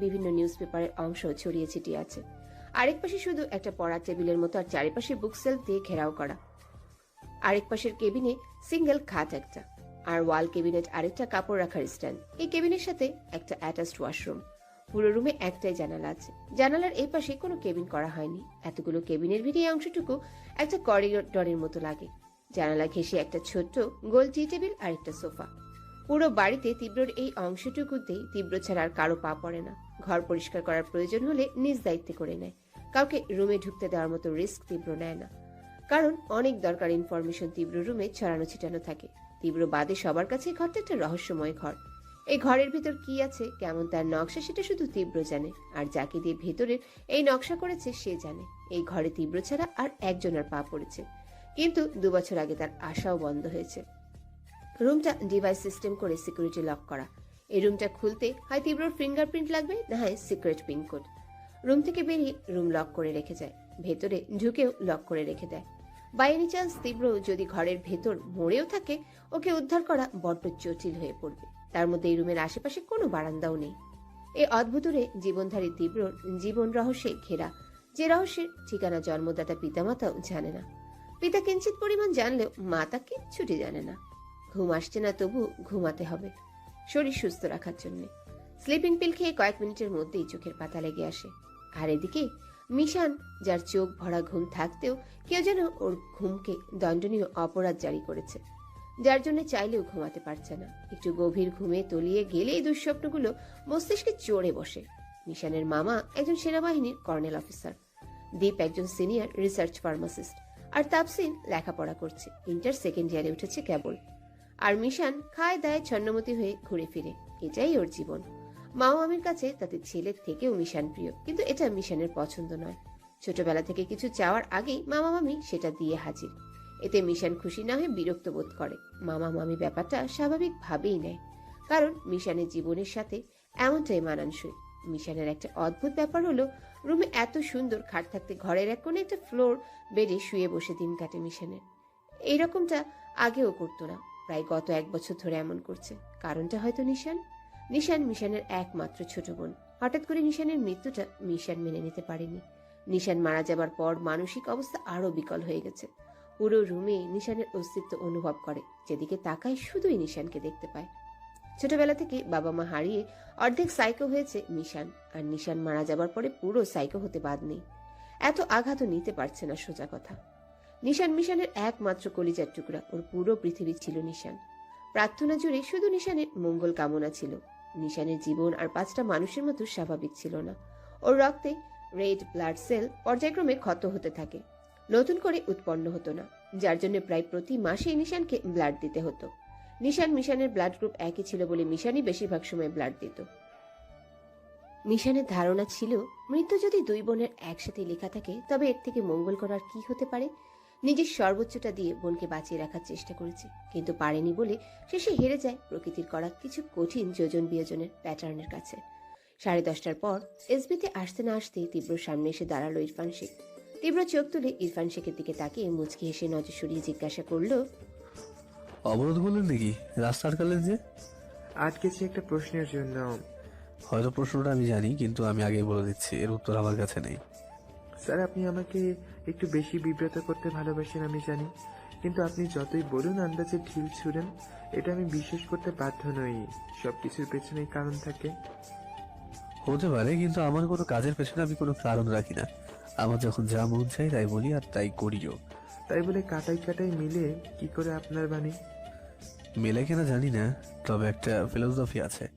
বিভিন্ন নিউজ পেপারের অংশ ছড়িয়ে ছিটিয়ে আছে। আরেক পাশে শুধু একটা পড়ার টেবিলের মতো আর চারিপাশে বুক সেলফ দিয়ে ঘেরাও করা। আরেক পাশের কেবিনে সিঙ্গেল খাট একটা আর ওয়াল কেবিনেট আরেকটা কাপড় রাখার স্ট্যান্ড এই কেবিনের সাথে একটা অ্যাটাচড ওয়াশরুম পুরো রুমে একটাই জানালা আছে। জানালার এই পাশে কোনো কেবিন করা হয়নি। এতগুলো কেবিনের ভিড়ে অংশটুকু একটা করিডোরের মতো লাগে। জানালা ঘেঁষে একটা ছোট্ট গোল টি টেবিল আর একটা সোফা। পুরো বাড়িতে তীব্রর এই অংশটুকুতেই তীব্র ছাড়া আর কারও পা পড়ে না। ঘর পরিষ্কার করার প্রয়োজন হলে নিজ দায়িত্বে করে নেয়। কাউকে রুমে ঢুকতে দেওয়ার মতো রিস্ক তীব্র নেয় না। কারণ অনেক দরকার ইনফরমেশন তীব্র রুমে ছড়ানো ছিটানো থাকে। তীব্র বাদে সবার কাছে ঘরটা একটা রহস্যময় ঘর। এই ঘরের ভিতর কি আছে, কেমন তার নকশা সেটা শুধু তীব্র জানে। আর যাকে দিয়ে ভেতরের এই নকশা করেছে, সে জানে। এই ঘরে তীব্র ছাড়া আর একজনের পা পড়েছে। কিন্তু দু বছর আগে তার আশাও বন্ধ হয়েছে। রুমটা ডিভাইস সিস্টেম করে সিকিউরিটি লক করা। এই রুমটা খুলতে হয় তীব্রর ফিঙ্গারপ্রিন্ট লাগবে, না হয় সিক্রেট পিন কোড। রুম থেকে বেরিয়ে রুম লক করে রেখে যায়। ভেতরে ঢুকেও লক করে রেখে দেয়। বাই এনি চান্স তীব্র যদি ঘরের ভেতর মরেও থাকে, ওকে উদ্ধার করা বড্ড জটিল হয়ে পড়বে। তার মধ্যে এই রুমের আশেপাশে কোনো বারান্দাও নেই। এই অদ্ভুতরে জীবনধারী তীব্রর জীবন রহস্যে ঘেরা। যে রহস্যের ঠিকানা জন্মদাতা পিতামাতাও জানে না। পিতা কিঞ্চিত পরিমাণ জানলেও মাতা কিচ্ছুটি জানে না। ঘুম আসছে না তবু ঘুমাতে হবে। শরীর সুস্থ রাখার জন্য। স্লিপিং পিল খেয়ে কয়েক মিনিটের মধ্যেই চোখের পাতা লেগে আসে। আর এদিকে মিশান, যার চোখ ভরা ঘুম থাকতেও কেউ যেন ওর ঘুমকে দণ্ডনীয় অপরাধ জারি করেছে, যার জন্য চাইলেও ঘুমাতে পারছে না। একটু গভীর ঘুমে তলিয়ে গেলে এই দুঃস্বপ্নগুলো মস্তিষ্কে চড়ে বসে। মিশানের মামা একজন সেনাবাহিনীর কর্নেল অফিসার। দীপ একজন সিনিয়র রিসার্চ ফার্মাসিস্ট। আর তাপসিন লেখাপড়া করছে। ইন্টার সেকেন্ড ইয়ারে উঠেছে কেবল। আর মিশান খায় দায় ছন্নমতি হয়ে ঘুরে ফিরে। এটাই ওর জীবন। মাও আমির কাছে তাদের ছেলের থেকেও মিশান প্রিয়। কিন্তু এটা মিশানের পছন্দ নয়। ছোটবেলা থেকে কিছু চাওয়ার আগেই মামা মামি সেটা দিয়ে হাজির। এতে মিশান খুশি না হয়ে বিরক্ত বোধ করে। মামা মামি ব্যাপারটা স্বাভাবিকভাবেই নেয়। কারণ মিশানের জীবনের সাথে এমনটাই মানানসই। মিশানের একটা অদ্ভুত ব্যাপার হলো, রুমে এত সুন্দর খাট থাকতে ঘরের এক কোণে একটা ফ্লোর বেডে শুয়ে বসে দিন কাটে মিশানের। এইরকমটা আগেও করতো না। প্রায় গত এক বছর ধরে এমন করছে। কারণটা হয়তো নিশান? নিশান মিশানের একমাত্র ছোট বোন। হঠাৎ করে নিশানের মৃত্যুটা মিশান মেনে নিতে পারেনি। নিশান মারা যাবার পর মানসিক অবস্থা আরও বিকল হয়ে গেছে। পুরো রুমে নিশানের অস্তিত্ব অনুভব করে। যেদিকে তাকায় শুধুই নিশানকে দেখতে পায়। ছোটবেলা থেকে বাবা মা হারিয়ে অর্ধেক সাইকো হয়েছে নিশান। আর নিশান মারা যাবার পরে পুরো সাইকো হতে বাদ নেই। এত আঘাতও নিতে পারছে না সোজা কথা। নিশান মিশানের একমাত্র কলিজার টুকরা। ওর পুরো পৃথিবী ছিল নিশান। প্রার্থনা জুড়ে শুধু নিশানের মঙ্গল কামনা ছিল। নিশানের জীবন আর পাঁচটা মানুষের মতো স্বাভাবিক ছিল না। ওর রক্তে রেড ব্লাড সেল পর্যায়ক্রমে ক্ষত হতে থাকে। নতুন করে উৎপন্ন হতো না, যার জন্য প্রায় প্রতি মাসে নিশানকে ব্লাড দিতে হতো। নিশান মিশানের ব্লাড গ্রুপ একই ছিল বলে মিশানই বেশিরভাগ সময় ব্লাড দিত। মিশানের ধারণা ছিল, মৃত্যু যদি দুই বোনের একসাথে লেখা থাকে, তবে এর থেকে মঙ্গল করার কি হতে পারে? নিজের সর্বোচ্চটা দিয়ে বোনকে বাঁচিয়ে রাখার চেষ্টা করেছে। কিন্তু পারেনি বলে শেষে হেরে যায় প্রকৃতির করা কিছু কঠিন যোজন বিয়োজনের প্যাটার্নের কাছে। সাড়ে দশটার পর এসবিতে আসতে না আসতে তীব্র সামনে এসে দাঁড়াল ইরফান শেখ। তীব্র চোখ তুলে ইরফান শেখের দিকে তাকিয়ে মুচকি হেসে নজর সরিয়ে জিজ্ঞাসা করল অবরোধ করলেন নাকি? রাস্তা আটকালেন যে? আটকেছি একটা প্রশ্নের জন্য। হয়তো প্রশ্নটা আমি জানি কিন্তু আমি আগেই বলে দিচ্ছি এর উত্তর আমার কাছে নেই। স্যার আপনি আমাকে একটু বেশি বিব্রত করতে ভালোবাসেন আমি জানি। কিন্তু আপনি যতই বলুন আন্দাজে ঢিল ছুড়েন এটা আমি বিশ্বাস করতে বাধ্য নই। সবকিছুর পেছনেই কারণ থাকে। হতে পারে কিন্তু আমার কোনো কাজের পেছনে আমি কোনো কারণ রাখি না। আমার যখন যা মন চাই তাই বলি আর তাই করিও। তাই বলে কাটাই কাটাই মিলে কি করে আপনার বাণী? মেলে কিনা জানি না তবে একটা ফিলোসফি আছে।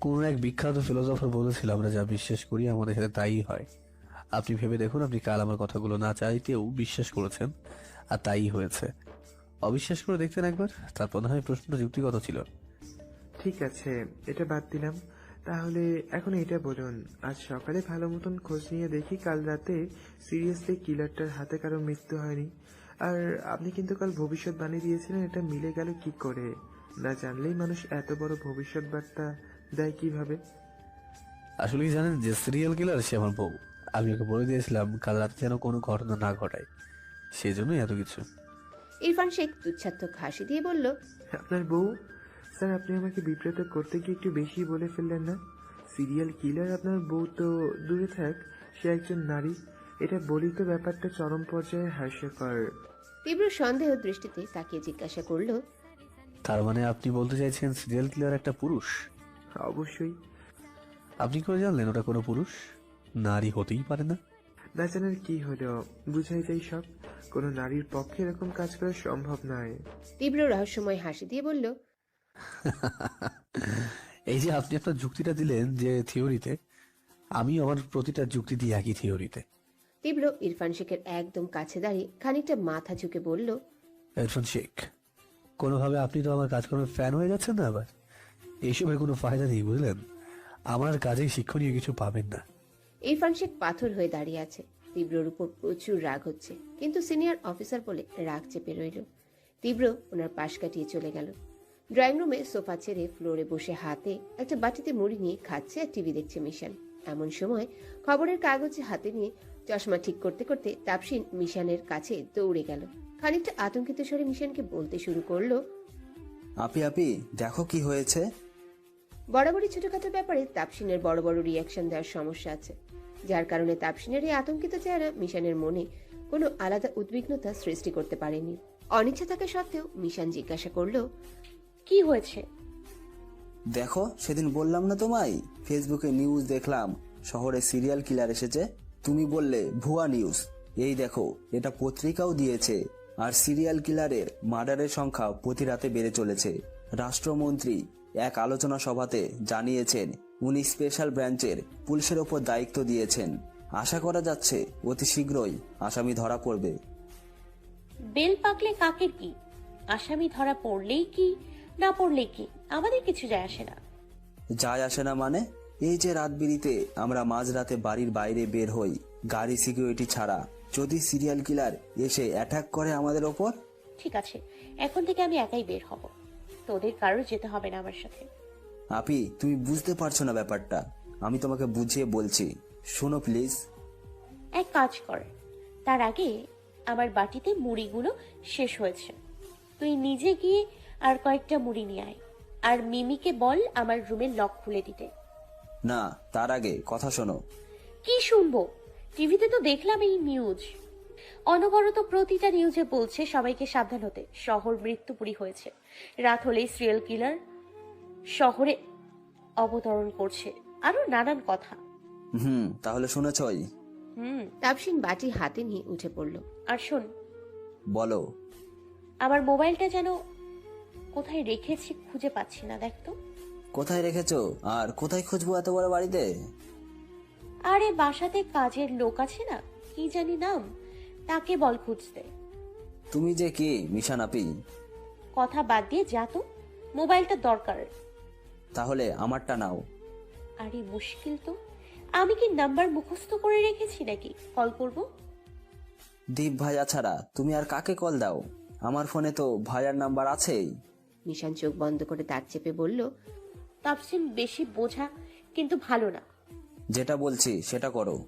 কোন এক বিখ্যাত ফিলোসফার বলেছিল আমরা যা বিশ্বাস করি আমাদের সাথে তাই হয়। আপনি ভেবে দেখুন আপনি কাল আমার কথাগুলো না চাইতেও বিশ্বাস করেছেন আর তাই হয়েছে। অবিশ্বাস করে দেখতেন একবার তারপর না হয় প্রশ্নটা যুক্তিগত ছিল। ঠিক আছে এটা বাদ দিলাম। তাহলে এখন এটা বলুন আজ সকালে ভালো মতন খোঁজ নিয়ে দেখি কাল রাতে সিরিয়াসলি কিলারটার হাতে কারও মৃত্যু হয়নি। আর আপনি কিন্তু কাল ভবিষ্যৎবাণী দিয়েছিলেন এটা মিলে গেল কি করে? না জানলেই মানুষ এত বড় ভবিষ্যৎ বার্তা দেয় কীভাবে? আসলে জানেন যে সিরিয়াল কিলার সে আমার বউ। আমি ওকে বলে দিয়েছিলাম কাল রাতে যেন কোনো ঘটনা না ঘটায়। সেজন্যই এত কিছু। ইরফান শেখ তুচ্ছাত্মক হাসি দিয়ে বলল আপনার বউ? স্যার আপনি আমাকে বিব্রত করতে গিয়ে একটু বেশি বলে ফেললেন না? সিরিয়াল কিলার আপনার বউ তো দূরে থাক সে একজন নারী। এটা বলি তো ব্যাপারটা চরম পর্যায়ে হাস্যকর। তীব্র সন্দেহ দৃষ্টিতে তাকিয়ে জিজ্ঞাসা করল তার মানে আপনি বলতে চাইছেন সিরিয়াল কিলার একটা পুরুষ? অবশ্যই। আপনি করে জানলেন ওটা কোনো পুরুষ? নারী হতেই পারে না। না জানার কি হলো? বুঝাই যায় সব। কোনো নারীর পক্ষে এরকম কাজ করা সম্ভব নয়। তীব্র রহস্যময় হাসি দিয়ে বলল এই যে আপনি আপনার যুক্তিটা দিলেন যে থিওরিতে আমি আমার প্রতিটা যুক্তি দিই একই থিওরিতে। তীব্র ইরফান শেখের একদম কাছে দাঁড়িয়ে খানিকটা মাথা ঝুঁকে বলল ইরফান শেখ কোনোভাবে আপনি তো আমার কাজকর্মের ফ্যান হয়ে যাচ্ছেন না আবার? এইসবের কোনো ফায়দা নেই বুঝলেন? আমার কাজে শিক্ষণীয় কিছু পাবেন না। ইরফান শেখ পাথর হয়ে দাঁড়িয়ে আছে। তীব্রর উপর প্রচুর রাগ হচ্ছে কিন্তু সিনিয়র অফিসার বলে রাগ চেপে রইল। তীব্র ওনার পাশ কাটিয়ে চলে গেল। ড্রয়িং রুমে সোফা ছেড়ে ফ্লোরে বসে হাতে একটা বাটিতে মুড়ি নিয়ে খাচ্ছে আর টিভি দেখছে মিশন। এমন সময় খবরের কাগজ হাতে নিয়ে চশমা ঠিক করতে করতে তাপসিন মিশানের কাছে দৌড়ে গেল। খানিকটা আতঙ্কিত স্বরে মিশনকে বলতে শুরু করল আপি আপি দেখো কি হয়েছে। বরাবরই ছোটখাটো ব্যাপারে তাপসিনের বড় বড় রিয়াকশন দেওয়ার সমস্যা আছে। যার কারণে তাপসিনের এই আতঙ্কিত চেহারা মিশানের মনে কোনো আলাদা উদ্বিগ্নতা সৃষ্টি করতে পারেনি। অনিচ্ছা থাকা সত্ত্বেও মিশান জিজ্ঞাসা করল, কি হয়েছে? দেখো, সেদিন বললাম না তোমায়, ফেসবুকে নিউজ দেখলাম, শহরে সিরিয়াল কিলার এসেছে, তুমি বললে ভুয়া নিউজ। এই দেখো, এটা পত্রিকাও দিয়েছে, আর সিরিয়াল কিলারের মার্ডারের সংখ্যা প্রতি রাতে বেড়ে চলেছে। রাষ্ট্রমন্ত্রী এক আলোচনা সভাতে জানিয়েছেন উনি স্পেশাল ব্রাঞ্চের পুলিশের ওপর দায়িত্ব দিয়েছেন। আশা করা যাচ্ছে অতি শীঘ্রই আসামি ধরা পড়বে। বেল পাকলে কাকের কি? আসামি ধরা পড়লেই কি? না পড়লেই কি? আমাদের কিছু যায় আসে না। যায় আসে না মানে? এই যে রাত বিরিতে আমরা মাঝরাতে বাড়ির বাইরে বের হই গাড়ি সিকিউরিটি ছাড়া যদি সিরিয়াল কিলার এসে অ্যাটাক করে আমাদের ওপর? ঠিক আছে এখন থেকে আমি একাই বের হব। তোদের কারোর যেতে হবে না আমার সাথে। আপি তুমি বুঝতে পারছ না ব্যাপারটা। আমি তোমাকে বুঝিয়ে বলছি। শোনো প্লিজ। এক কাজ কর। তার আগে আমার বাটিতে মুড়িগুলো শেষ হয়েছে। তুই নিজে গিয়ে আর কয়েকটা মুড়ি নিয়ে আয়। আর মিমিকে বল আমার রুমের লক খুলে দিতে। না তার আগে কথা শোনো। কি শুনব? টিভিতে তো দেখলাম এই নিউজ অনবরত প্রতিটা নিউজে বলছে সবাইকে সাবধান হতে। শহর মৃত্যুপুরী হয়েছে। রাত হলেই সিরিয়াল কিলার শহরে অবতরণ করছে। আরও নানান কথা। হুম তাহলে শুনেছই হুম। তাপসিন বাটি হাতে নিয়ে উঠে পড়ল। আর শোন। বলো। আমার মোবাইলটা যেন কোথায় রেখেছি খুঁজে পাচ্ছি না দেখ তো। কোথায় রেখেছো? আর কোথায় খুঁজবো এত বড় বাড়িতে? আরে বাসাতে কাজের লোক আছে না? কি জানি নাম? তাকে বল খুঁজতে। তুমি যে কে মিশান আপি কথা বাদ দিয়ে যা তো। মোবাইলটা দরকার। তাহলে আমারটা নাও। আরে মুশকিল তো। আমি কি নাম্বার মুখস্থ করে রেখেছি নাকি? কল করব? দীপ ভাইয়া ছাড়া তুমি আর কাকে কল দাও? আমার ফোনে তো ভাইয়ার নাম্বার আছেই। মিশান চোখ বন্ধ করে দাঁত চেপে বলল তাপসিন বেশি বোঝা কিন্তু ভালো না। যেটা বলছি সেটা করো।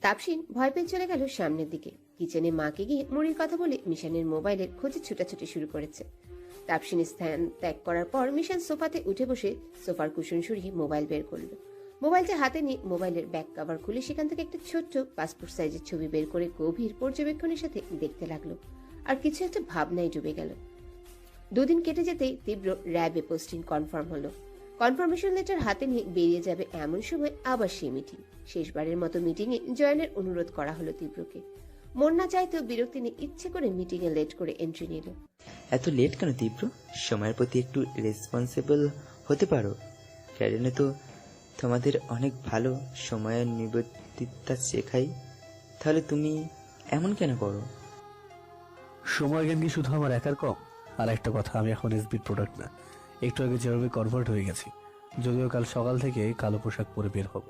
তাপসিন ভয় পেয়ে চলে গেল সামনের দিকে। কিচেনে মাকে গিয়ে মুড়ির কথা বলে মিশানের মোবাইলের খোঁজে ছুটাছুটি শুরু করেছে। তাপসিন স্থান ত্যাগ করার পর মিশান সোফাতে উঠে বসে সোফার কুশন সরিয়ে মোবাইল বের করল। মোবাইলটা হাতে নিয়ে মোবাইলের ব্যাক কভার খুলে সেখান থেকে একটা ছোট্ট পাসপোর্ট সাইজের ছবি বের করে গভীর পর্যবেক্ষণের সাথে দেখতে লাগল। আর কিছু একটা ভাবনায় ডুবে গেল। দুদিন কেটে যেতেই তীব্র র্যাবে পোস্টিং কনফার্ম হলো। কনফার্মেশন লেটার হাতে নিয়ে বেরিয়ে যাবে এমন সময় আবার সেই মিটিং। শেষবারের মতো মিটিংয়ে জয়েনের অনুরোধ করা হলো তীব্রকে। মন না চাইতেও বিরক্তি নিয়ে ইচ্ছে করে মিটিংয়ে লেট করে এন্ট্রি নিল। এত লেট কেন তীব্র সময়ের প্রতি একটু রেসপন্সিবল হতে পারো। ক্যারিনে তো তোমাদের অনেক ভালো সময়ের নিবদ্ধিতা শেখাই। তাহলে তুমি এমন কেন করো? সময় জ্ঞান কি শুধু আমার একার কম। আর একটা কথা আমি এখন এসবির প্রোডাক্ট না। একটু আগে যেভাবে কনভার্ট হয়ে গেছি যদিও কাল সকাল থেকে কালো পোশাক পরে বের হব।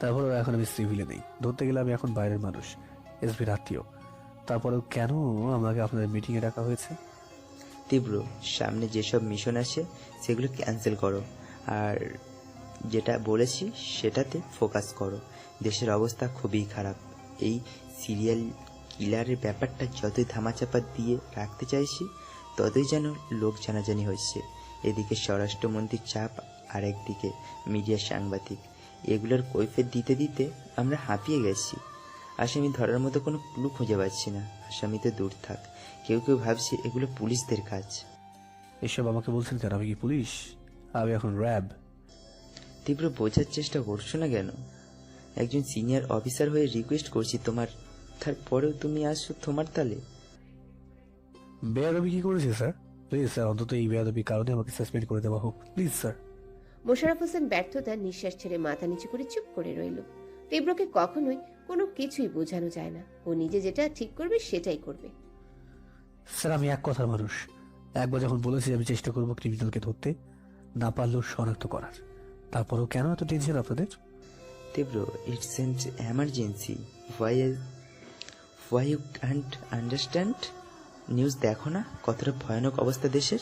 তারপরেও এখন আমি সিভিলে নেই। ধরতে গেলে আমি এখন বাইরের মানুষ। এসবির আত্মীয় তারপরেও কেন আমাকে আপনাদের মিটিংয়ে ডাকা হয়েছে? তীব্র, সামনে যেসব মিশন আছে সেগুলো ক্যান্সেল করো। আর যেটা বলেছি, সেটাতে ফোকাস করো। দেশের অবস্থা খুবই খারাপ। এই সিরিয়াল কিলারের ব্যাপারটা যতই ধামাচাপা দিয়ে রাখতে চাইছি, ততই যেন লোক জানাজানি হচ্ছে। এদিকে স্বরাষ্ট্রমন্ত্রীর চাপ আর একদিকে মিডিয়ার সাংবাদিক। এগুলোর কৈফিয়ত দিতে দিতে আমরা হাঁপিয়ে গেছি। আসামি ধরার মতো কোনো ক্লু খুঁজে পাচ্ছি না। আসামি তো দূর থাক। কেউ কেউ ভাবছে এগুলো পুলিশদের কাজ। এসব আমাকে বলছেন কেন? আমি কি পুলিশ? আমি এখন র্যাব। তীব্র বোঝার চেষ্টা করছ না কেন? একজন সিনিয়র অফিসার হয়ে রিকোয়েস্ট করছি তোমার। তারপরেও তুমি আসছো তোমার তালে? বেয়াদবি কি করেছে স্যার? প্লিজ স্যার অন্তত এই বেয়াদবির কারণে আমাকে সাসপেন্ড করে দেওয়া হোক। Please sir. মোশাররফ হোসেন ব্যর্থতা নিঃশ্বাস ছেড়ে মাথা নিচু করে চুপ করে রইল। তীব্রকে কখনোই কোনো কিছুই বোঝানো যায় না। ও নিজে যেটা ঠিক করবে সেটাই করবে। স্যার আমি এক কথার মানুষ। একবার যখন বলেছি আমি চেষ্টা করব ক্রিমিনালকে ধরতে না পারলেও শনাক্ত করার। তারপরেও কেন এত টেনশন আপনাদের? Tibro it's an emergency why why you can't understand news দেখো না কতটা ভয়ানক অবস্থা দেশের।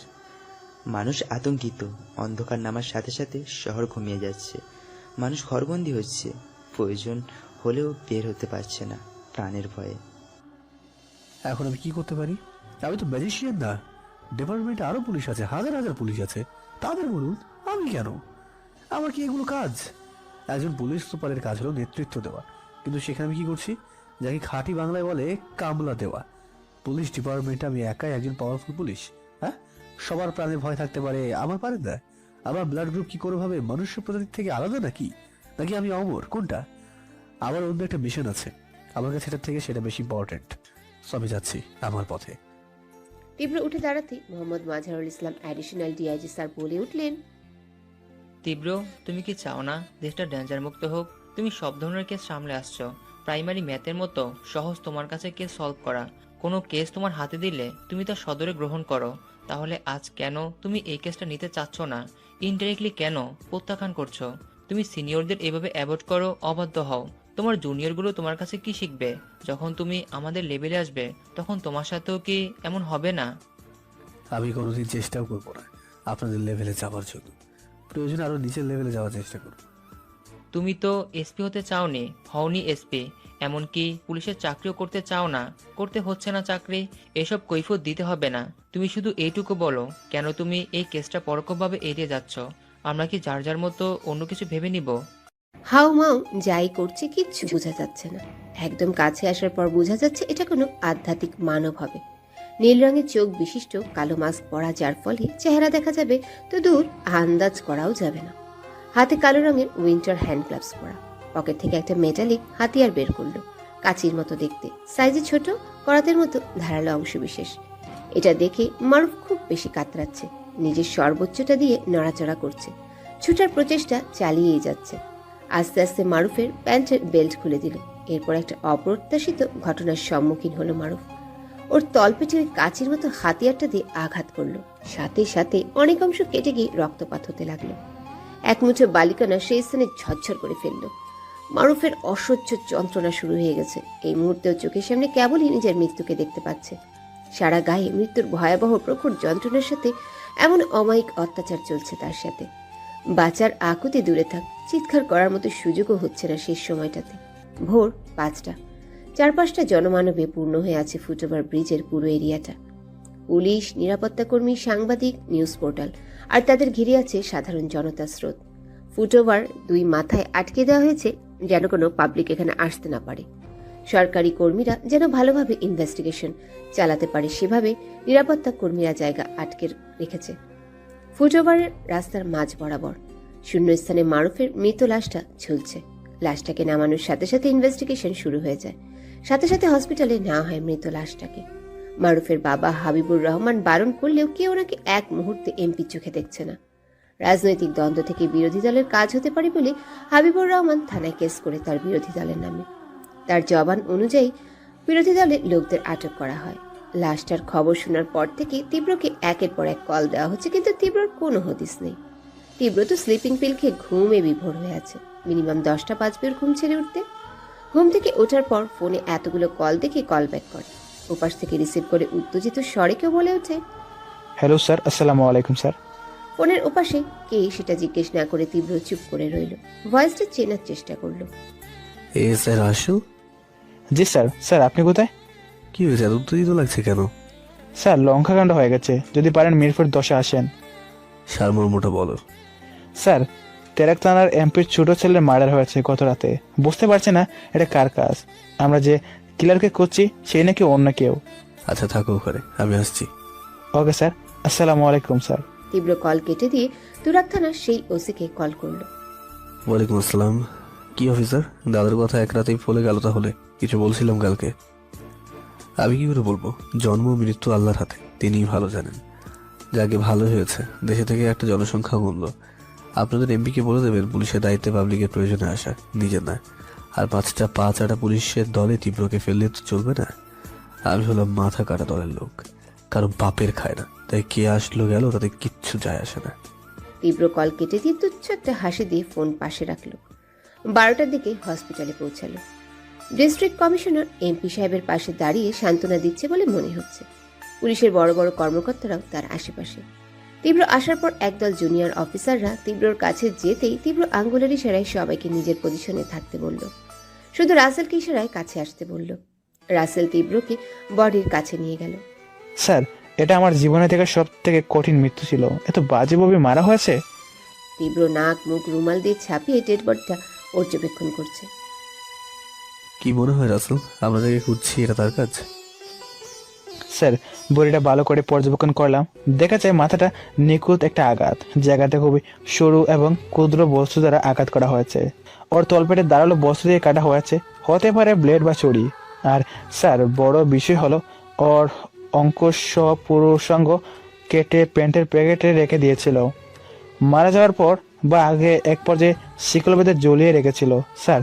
মানুষ আতঙ্কিত অন্ধকার নামার সাথে সাথে শহর ঘুমিয়ে যাচ্ছে। মানুষ ঘরবন্দি হচ্ছে। প্রয়োজন হলেও বের হতে পারছে না প্রাণের ভয়ে। এখন আমি কি করতে পারি? আমি তো ম্যাজিশিয়ান না। ডিপার্টমেন্টে আরও পুলিশ আছে, হাজার হাজার পুলিশ আছে। তাদের বলুন, আমি কেন? আমার কি এগুলো কাজ? একজন পুলিশ সুপারের কাজ হলো নেতৃত্ব দেওয়া। কিন্তু সেখানে আমি কি করছি? যাকে খাঁটি বাংলায় বলে কামলা দেওয়া। পুলিশ ডিপার্টমেন্টে আমি একাই একজন পাওয়ারফুল পুলিশ হ্যাঁ? সবার প্রাণে ভয় থাকতে পারে, আমার পারে না। আমার ব্লাড গ্রুপ কি করে ভাবে মনুষ্য প্রজাতির থেকে আলাদা নাকি? নাকি আমি অমর? কোনটা? আমার অন্য একটা মিশন আছে। আমার কাছে এটার থেকে সেটা বেশি ইম্পর্টেন্ট সো আমি যাচ্ছি আমার পথে। তীব্র উঠে দাঁড়াতে Mohammad Mazharul Islam additional DIG sir বলে উঠলেন তীব্র তুমি কি চাও না দেশটা ডেঞ্জার মুক্ত হোক? তুমি সব ধরনের কেস সামলে আসছো। প্রাইমারি ম্যাথের মতো সহজ তোমার কাছে কেস সলভ করা। কোনো কেস তোমার হাতে দিলে তুমি তা সদরে গ্রহণ করো। তাহলে আজ কেন তুমি এই কেসটা নিতে চাচ্ছ না? ইনডাইরেক্টলি কেন প্রত্যাখ্যান করছ? তুমি সিনিয়রদের এভাবে অ্যাভয়েড করো অবাধ্য হও। তোমার জুনিয়রগুলো তোমার কাছে কি শিখবে? যখন তুমি আমাদের লেভেলে আসবে তখন তোমার সাথেও কি এমন হবে না? আমি কোনোদিন চেষ্টাও করব না আপনাদের লেভেলে যাওয়ার জন্য। প্রয়োজনে আরও নিচের লেভেলে যাওয়ার চেষ্টা করব। তুমি তো এসপি হতে চাওনি হওনি এসপি এমনকি পুলিশের চাকরিও করতে চাও না করতে হচ্ছে না চাকরি এসব কৈফত দিতে হবে না। তুমি শুধু এইটুকু বলো কেন তুমি এই কেসটা পরোক্ষভাবে এড়িয়ে যাচ্ছ? আমরা কি যার যার মতো অন্য কিছু ভেবে নিব? হাউ মাউ যাই করছে কিচ্ছু বোঝা যাচ্ছে না। একদম কাছে আসার পর বোঝা যাচ্ছে এটা কোনো আধ্যাত্মিক মানব হবে। নীল রঙের চোখ বিশিষ্ট, কালো মাস্ক পরা যার ফলে চেহারা দেখা যাবে তো দূর আন্দাজ করাও যাবে না। হাতে কালো রঙের উইন্টার হ্যান্ড গ্লাভস পরা। পকেট থেকে একটা মেটালিক হাতিয়ার বের করল। কাচির মতো দেখতে। সাইজে ছোট, করাতের মতো ধারালো অংশ বিশেষ। এটা দেখে মারুফ খুব বেশি কাতরাচ্ছে। নিজের সর্বোচ্চটা দিয়ে নড়াচড়া করছে। ছুটার প্রচেষ্টা চালিয়েই যাচ্ছে। আস্তে আস্তে মারুফের প্যান্টের বেল্ট খুলে দিল। এরপর একটা অপ্রত্যাশিত ঘটনার সম্মুখীন হলো মারুফ। ওর তলপেটে ওই কাচির মতো হাতিয়ারটা দিয়ে আঘাত করল। সাথে সাথে অনেক অংশ কেটে গিয়ে রক্তপাত হতে লাগল। এক মুঠো বালিকানা সেই স্থানে ঝরঝর করে ফেলল। মারুফের অসহ্য যন্ত্রণা শুরু হয়ে গেছে। এই মুহূর্তেও চোখের সামনে কেবলই নিজের মৃত্যুকে দেখতে পাচ্ছে। সারা গায়ে মৃত্যুর ভয়াবহ প্রখর যন্ত্রণার সাথে এমন অমায়িক অত্যাচার চলছে তার সাথে। বাঁচার আকুতি দূরে থাক, চিৎকার করার মতো সুযোগও হচ্ছে না শেষ সময়টাতে। ভোর পাঁচটা। চারপাশটা জনমানবে পূর্ণ হয়ে আছে ফুটওভার ব্রিজের পুরো এরিয়াটা। পুলিশ নিরাপত্তা কর্মী সাংবাদিক, নিউজ পোর্টাল, আর তাদের ঘিরে আছে সাধারণ জনতা স্রোত। ফুটওভার দুই মাথায় আটকে দেওয়া হয়েছে যেন কোনো পাবলিক এখানে আসতে না পারে। সরকারি কর্মীরা যেন ভালোভাবে ইনভেস্টিগেশন চালাতে পারে সেভাবে নিরাপত্তা কর্মীরা জায়গা আটকে রেখেছে। ফুটওভারের রাস্তার মাঝ বরাবর। শূন্যস্থানে মারুফের মৃত লাশটা ঝুলছে। লাশটাকে নামানোর সাথে সাথে ইনভেস্টিগেশন শুরু হয়ে যায়। সাথে সাথে হসপিটালে নেওয়া হয় মৃত লাশটাকে। মারুফের বাবা হাবিবুর রহমান বারণ করলেও কেউ ওনাকে এক মুহূর্তে এমপি চোখে দেখছে না। রাজনৈতিক দ্বন্দ্ব থেকে বিরোধী দলের কাজ হতে পারে বলে হাবিবুর রহমান থানায় কেস করে তার বিরোধী দলের নামে। তার জবান অনুযায়ী বিরোধী দলের লোকদের আটক করা হয়। লাশটার খবর শোনার পর থেকে তীব্রকে একের পর এক কল দেওয়া হচ্ছে কিন্তু তীব্রর কোনো হদিস নেই। তীব্র তো স্লিপিং পিল খেয়ে ঘুমে বিভোর হয়ে আছে। মিনিমাম দশটা বাজবে ওর ঘুম ছেড়ে উঠতে। ঘুম থেকে ওঠার পর ফোনে এতগুলো কল দেখে কল ব্যাক করে। ওপাশ থেকে রিসিভ করে উত্তেজিত স্বরে কেউ বলে ওঠে হ্যালো স্যার আসসালামু আলাইকুম স্যার ফোনের ওপাশে কে সেটা জিজ্ঞেস না করে তীব্র চুপ করে রইল। ভয়েসটা চেনার চেষ্টা করল। এ স্যার আসু। জি স্যার স্যার আপনি কোথায়? কি হয়েছে? এত উত্তেজিত লাগছে কেন? স্যার লঙ্কাকাণ্ড হয়ে গেছে। যদি পারেন মিরপুর দশে আসেন। স্যার সারমর্মটা বলো। স্যার তেরাকতানার এমপির ছোট ছেলের মার্ডার হয়েছে গত রাতে। বুঝতে পারছে না এটা কার কাজ। আমরা যে কিলারকে করছি সেই নাকি অন্য কেউ। আচ্ছা থাকো ওখানে। আমি আসছি। Okay sir. আসসালামু আলাইকুম স্যার। তীব্র কল কেটে দিয়ে তুরাক থানার সেই ওসিকে কল করল। ওয়ালাইকুম আসসালাম। কি অফিসার? দাদার কথা এক রাতেই ফলে গেল তাহলে। কিছু বলছিলাম কালকে। আমি কি করে বলব? জন্ম মৃত্যু আল্লাহর হাতে, তিনিই ভালো জানেন। যাকে ভালো হয়েছে, দেশে থেকে একটা জনসংখ্যা কমলো আপনাদের এমপিকে বলে দেবেন, পুলিশের দায়িত্বে পাবলিকের প্রয়োজনে আসা নিজে না আর পাঁচটা পাঁচ আটা পুলিশের দলে তীব্রকে ফেললে তো চলবে না। আমি হলাম মাথা কাটা দলের লোক। কারও বাপের খায় না। তাই কে আসলো গেল, তাতে কিচ্ছু যায় আসে না। তীব্র কল কেটে দিয়ে তুচ্ছ একটা হাসি দিয়ে ফোন পাশে রাখল। বারোটার দিকে হসপিটালে পৌঁছালো। ডিস্ট্রিক্ট কমিশনার এমপি সাহেবের পাশে দাঁড়িয়ে সান্ত্বনা দিচ্ছে বলে মনে হচ্ছে। পুলিশের বড় বড় কর্মকর্তারাও তার আশেপাশে। তীব্র আসার পর একদল জুনিয়র অফিসাররা তীব্রর কাছে যেতেই তীব্র আঙ্গুলের ইশারায় সবাইকে নিজের পজিশনে থাকতে বলল। শুধু রাসেলকে ইশারায় কাছে আসতে বলল। রাসেল তীব্রকে বডির কাছে নিয়ে গেল। স্যার এটা আমার জীবনে থেকে সব থেকে কঠিন মৃত্যু ছিল। এত বাজেভাবে মারা হয়েছে? তীব্র নাক মুখ রুমাল দিয়ে ছাপিয়ে ডেড বডিটা পর্যবেক্ষণ করছে। কি মনে হয়, রাসেল? আমরা যাকে খুঁজছি এটা তার কাজ। স্যার, বডিটা ভালো করে পর্যবেক্ষণ করলাম। দেখা যায় মাথাটা নিখুঁত একটা আঘাত জায়গাটা খুবই সরু এবং ক্ষুদ্র বস্তু দ্বারা আঘাত করা হয়েছে। ওর তলপেটে দাঁড়াল বস্তু দিয়ে কাটা হয়েছে, হতে পারে ব্লেড বা ছুরি। আর স্যার, বড় বিষয় হলো, ওর অঙ্কুশ পুরুষাঙ্গ কেটে প্যান্টের প্যাকেটে রেখে দিয়েছিল। মারা যাওয়ার পর বা আগে এক পর্যায়ে শিকল বেঁধে জ্বলিয়ে রেখেছিল। স্যার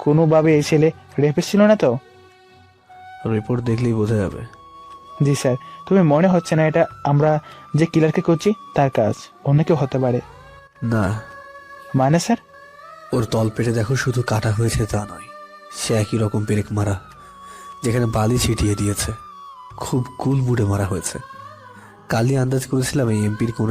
কোনোভাবে এই ছেলে রেপে ছিল না তো? রিপোর্ট দেখলেই বোঝা যাবে। জি স্যার তুমি মনে হচ্ছে না এটা আমরা যে কিলারকে করছি তার কাজ। অন্য কেউ হতে পারে। না। মানে স্যার? ওর তল পেটে দেখো শুধু কাটা হয়েছে তা নয় সে একই রকম পেরেক মারা যেখানে বালি ছিটিয়ে দিয়েছে। খুব কুল মুড়ে মারা হয়েছে। কালই আন্দাজ করেছিলাম এই এমপির কোনো